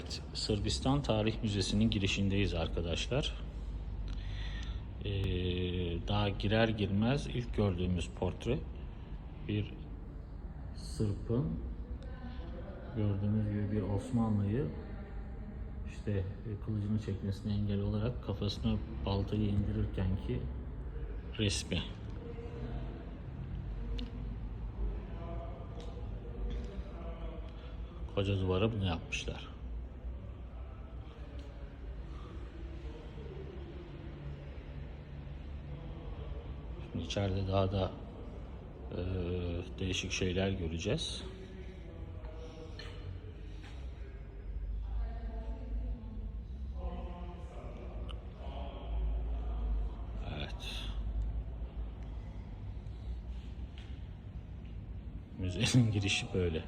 Evet, Sırbistan Tarih Müzesi'nin girişindeyiz arkadaşlar. Ee, daha girer girmez ilk gördüğümüz portre bir Sırp'ın gördüğünüz gibi bir Osmanlı'yı işte e, kılıcını çekmesine engel olarak kafasına baltayı indirirken ki resmi. Koca duvara bunu yapmışlar. İçeride daha da eee, değişik şeyler göreceğiz. Evet. Müzenin girişi böyle.